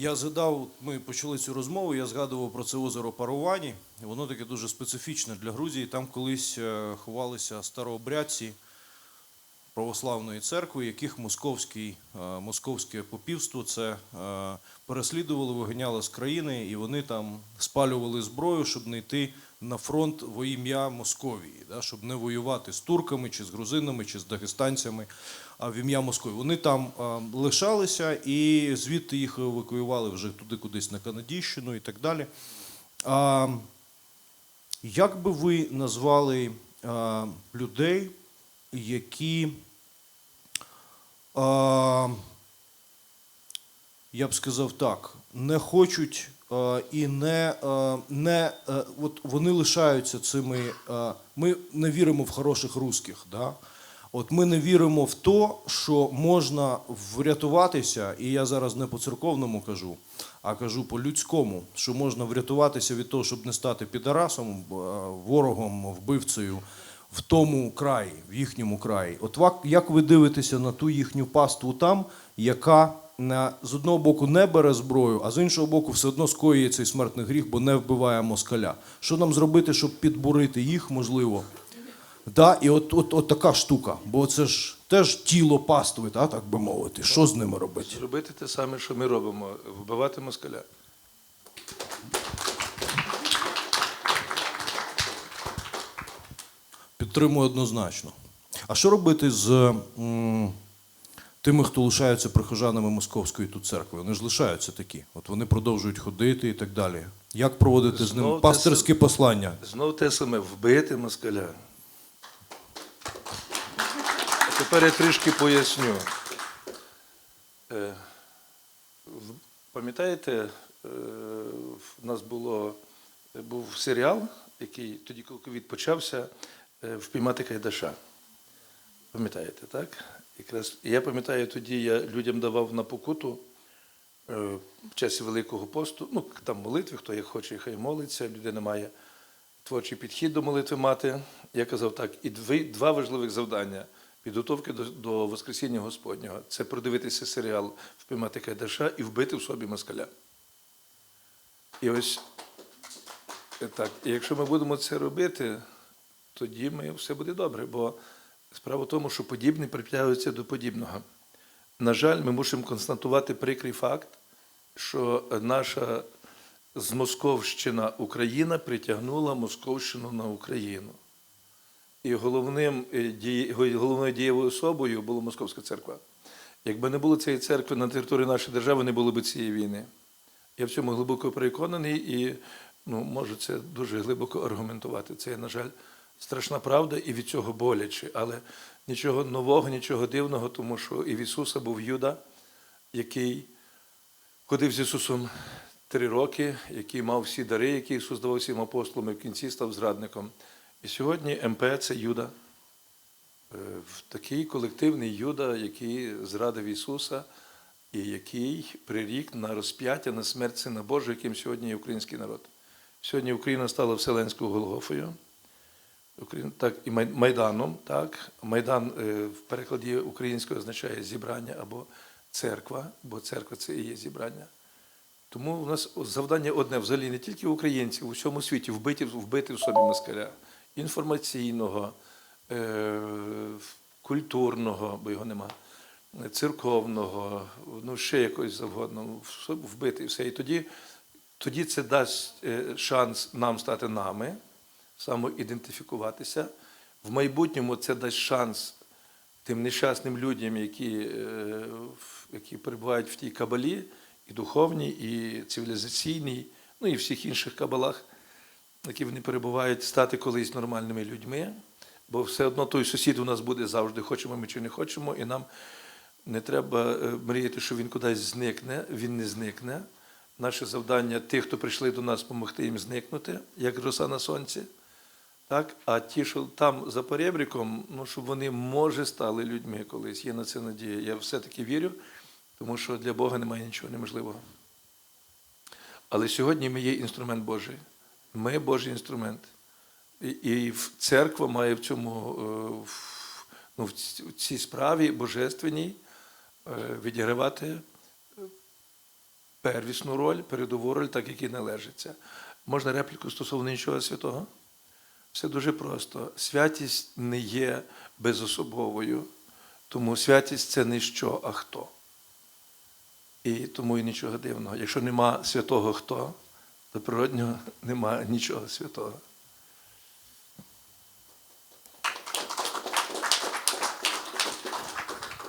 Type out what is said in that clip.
Я згадав, ми почали цю розмову, я згадував про це озеро Парувані. Воно таке дуже специфічне для Грузії. Там колись е, ховалися старообрядці православної церкви, яких московський, е, московське попівство це е, переслідували, виганяли з країни, і вони там спалювали зброю, щоб не йти на фронт во ім'я Московії, да, щоб не воювати з турками, чи з грузинами, чи з дагестанцями, а в ім'я Московії. Вони там лишалися, і звідти їх евакуювали вже туди, кудись на Канадійщину і так далі. А, як би ви назвали а, людей, які, а, я б сказав так, не хочуть і не, не от вони лишаються цими. Ми не віримо в хороших русських. Да? От ми не віримо в те, що можна врятуватися, і я зараз не по церковному кажу, а кажу по людському, що можна врятуватися від того, щоб не стати підарасом, е, ворогом, вбивцею в тому краї, в їхньому краї. От як ви дивитеся на ту їхню паству там, яка на, з одного боку не бере зброю, а з іншого боку, все одно скоює цей смертний гріх, бо не вбиває москаля. Що нам зробити, щоб підбурити їх, можливо? Да, і от, от, от така штука, бо це ж теж тіло пастви, та, так би мовити. Що з ними робити? Зробити те саме, що ми робимо вбивати москаля. Підтримую однозначно. А що робити з м, тими, хто лишаються прихожанами московської тут церкви? Вони ж лишаються такі. От вони продовжують ходити і так далі. Як проводити з ними те пастирське послання? Знов те саме вбити москаля. А тепер я трішки поясню. Е, Пам'ятаєте, е, в нас було, був серіал, який тоді, коли ковід почався, е, впіймати Кайдаша. Пам'ятаєте, так? Якраз я пам'ятаю, тоді я людям давав на покуту е, в часі Великого посту, ну там молитви, хто як хоче, хай молиться, людина має творчий підхід до молитви мати. Я казав так, і дві, два важливих завдання підготовки до, до Воскресіння Господнього це продивитися серіал Впіймати Кайдаша і вбити в собі москаля. І ось так, якщо ми будемо це робити, тоді ми, все буде добре. Бо справа в тому, що подібне притягується до подібного. На жаль, ми мусимо констатувати прикрий факт, що наша змосковщина Україна притягнула Московщину на Україну. І головним, е, головною дієвою особою була Московська церква. Якби не було цієї церкви на території нашої держави, не було б цієї війни. Я в цьому глибоко переконаний і ну, можу це дуже глибоко аргументувати. Це, на жаль, страшна правда і від цього боляче. Але нічого нового, нічого дивного, тому що і в Ісуса був Юда, який ходив з Ісусом три роки, який мав всі дари, які Ісус давав всім апостолам, і в кінці став зрадником. І сьогодні МП це Юда. Е, в Такий колективний Юда, який зрадив Ісуса і який прирік на розп'яття, на смерть Сина Божого, яким сьогодні є український народ. Сьогодні Україна стала Вселенською Голгофою, Україна, так, і Майданом. Так. Майдан е, в перекладі українською означає зібрання або церква, бо церква це і є зібрання. Тому у нас завдання одне взагалі не тільки українців, у всьому світі вбити, вбити в собі москаля інформаційного, е, культурного, бо його нема, церковного, ну ще якось завгодно, вбити все. І тоді, тоді це дасть е, шанс нам стати нами, самоідентифікуватися. В майбутньому це дасть шанс тим нещасним людям, які, е, які перебувають в тій кабалі, і духовній, і цивілізаційній, ну і всіх інших кабалах, які вони перебувають, стати колись нормальними людьми. Бо все одно той сусід у нас буде завжди, хочемо ми чи не хочемо, і нам не треба е, мріяти, що він кудись зникне, він не зникне. Наше завдання тих, хто прийшли до нас, допомогти їм зникнути, як роса на сонці. Так? А ті, що там за перебріком, ну, щоб вони, може, стали людьми колись. Є на це надія. Я все-таки вірю, тому що для Бога немає нічого неможливого. Але сьогодні ми є інструмент Божий. Ми Божий інструмент. І, і церква має в цьому, е, в, ну, в цій справі божественній е, відігравати первісну роль, передову роль, так як і належиться. Можна репліку стосовно нічого святого? Все дуже просто. Святість не є безособовою, тому святість це не що, а хто. І тому і нічого дивного. Якщо нема святого хто, то природнього нема нічого святого.